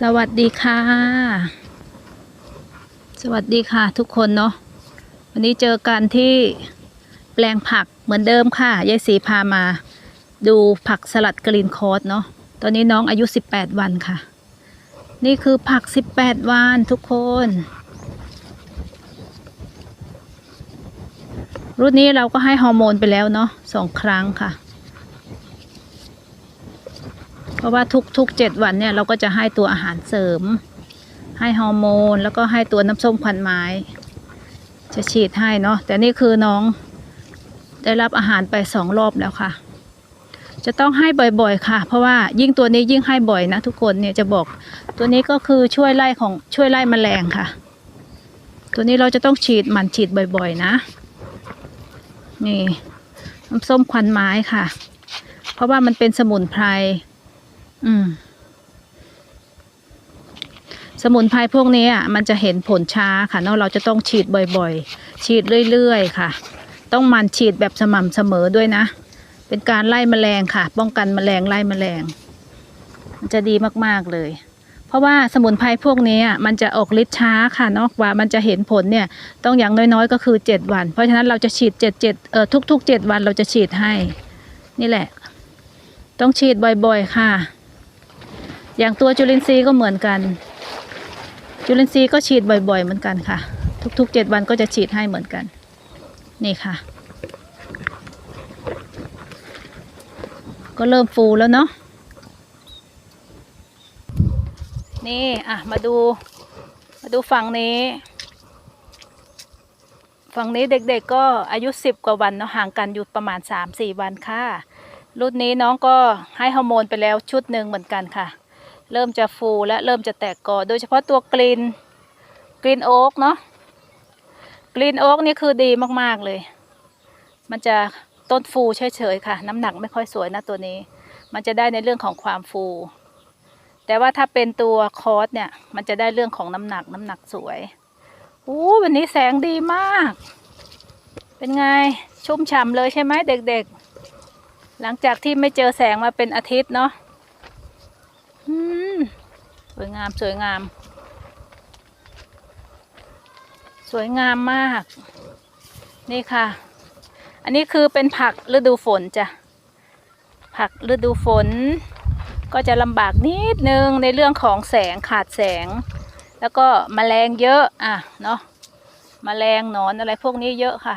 สวัสดีค่ะ สวัสดีค่ะทุกคนเนาะวันนี้เจอกันที่แปลงผักเหมือนเดิมค่ะยายสีพามา ดูผักสลัดกรีนคอร์สเนาะตอนนี้น้องอายุ 18 วันค่ะ นี่คือผัก 18 วันทุกคน รุ่นนี้เราก็ให้ฮอร์โมนไปแล้วเนาะสองครั้งค่ะ เพราะว่าทุกทุกเจ็ดวันเนี่ยเราก็จะให้ตัวอาหารเสริม ให้ฮอร์โมน แล้วก็ให้ตัวน้ำส้มควันไม้ จะฉีดให้เนาะแต่นี่คือน้องได้รับอาหารไปสองรอบแล้วค่ะ จะต้องให้บ่อยๆค่ะ เพราะว่ายิ่งตัวนี้ยิ่งให้บ่อยนะ ทุกคนเนี่ยจะบอก ตัวนี้ก็คือช่วยไล่ของช่วยไล่แมลงค่ะ ตัวนี้เราจะต้องฉีดหมันฉีดบ่อย ๆ นะ นี่น้ำส้มควันไม้ค่ะ เพราะว่ามันเป็นสมุนไพร อืม สมุนไพรพวกนี้อะมันจะเห็นผลช้าค่ะเนาะเราจะต้องฉีดบ่อยๆ ฉีดเรื่อยๆ ค่ะ ต้องมันฉีดแบบสม่ำเสมอด้วยนะ เป็นการไล่แมลงค่ะ ป้องกันแมลงไล่แมลง มันจะดีมากๆเลย เพราะว่าสมุนไพรพวกนี้อะมันจะออกฤทธิ์ช้าค่ะเนาะกว่ามันจะเห็นผลเนี่ย ต้องอย่างน้อยๆ ก็คือเจ็ดวัน เพราะฉะนั้นเราจะฉีดเจ็ดเจ็ดเอ่อทุกๆเจ็ดวันเราจะฉีดให้ นี่แหละ ต้องฉีดบ่อยๆ ค่ะ อย่างตัวจุลินทรีย์ก็เหมือนกัน จุลินทรีย์ก็ฉีดบ่อย ๆ เหมือนกันค่ะ ทุกๆเจ็ดวันก็จะฉีดให้เหมือนกัน นี่ค่ะ ก็เริ่มฟูแล้วเนาะนี่อะมาดูมาดูฝั่งนี้ฝั่งนี้เด็กๆก็อายุสิบกว่าวันเนาะห่างกันอยู่ประมาณสามสี่วันค่ะ รุ่นนี้น้องก็ให้ฮอร์โมนไปแล้วชุดหนึ่งเหมือนกันค่ะ เริ่มจะฟูและเริ่มจะแตกกอโดยเฉพาะตัวกรีนกรีนโอ๊กเนาะกรีนโอ๊กนี่คือดีมากๆเลย มันจะต้นฟูเฉยๆค่ะ น้ำหนักไม่ค่อยสวยนะตัวนี้ มันจะได้ในเรื่องของความฟู แต่ว่าถ้าเป็นตัวคอร์สเนี่ย มันจะได้เรื่องของน้ำหนักน้ำหนักสวยอู้วันนี้แสงดีมาก เป็นไงชุ่มฉ่ำเลยใช่ไหมเด็กๆ หลังจากที่ไม่เจอแสงมาเป็นอาทิตย์เนาะ สวยงามสวยงาม สวยงามมาก นี่ค่ะ อันนี้คือเป็นผักฤดูฝนจ้ะ ผักฤดูฝน ก็จะลำบากนิดนึงในเรื่องของแสงขาดแสง แล้วก็มแมลงเยอะอะเนาะมแมลงหนอนอะไรพวกนี้เยอะค่ะ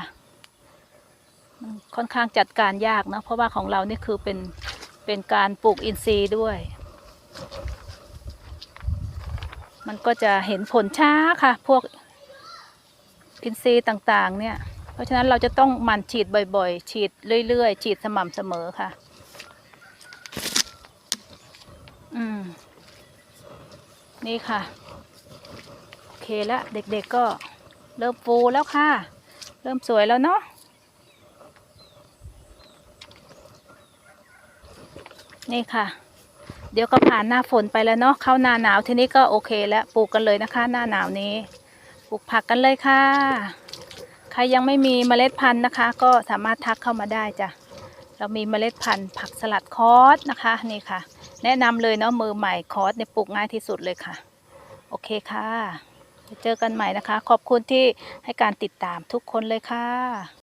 ค่อนข้างจัดการยากเนะเพราะว่าของเรานี่คือเป็นเป็นการปลูกอินทรีย์ด้วย มันก็จะเห็นผลช้าค่ะ พวกอินทรีย์ต่างๆ เนี่ย เพราะฉะนั้นเราจะต้องหมั่นฉีดบ่อยๆ ฉีดเรื่อยๆ ฉีดสม่ำเสมอค่ะ อืม นี่ค่ะ โอเคแล้วเด็กๆก็เริ่มฟูแล้วค่ะ เริ่มสวยแล้วเนาะ นี่ค่ะ เดี๋ยวก็ผ่านหน้าฝนไปแล้วเนาะเข้าหน้าหนาวทีนี้ก็โอเคแล้วปลูกกันเลยนะคะ หน้าหนาวนี้ ปลูกผักกันเลยค่ะ ใครยังไม่มีเมล็ดพันธุ์นะคะ ก็สามารถทักเข้ามาได้จ้ะเรามีเมล็ดพันธุ์ผักสลัดคอสนะคะนี่ค่ะ แนะนำเลยเนาะมือใหม่คอสเนี่ยปลูกง่ายที่สุดเลยค่ะ โอเคค่ะเจอกันใหม่นะคะ ขอบคุณที่ให้การติดตามทุกคนเลยค่ะ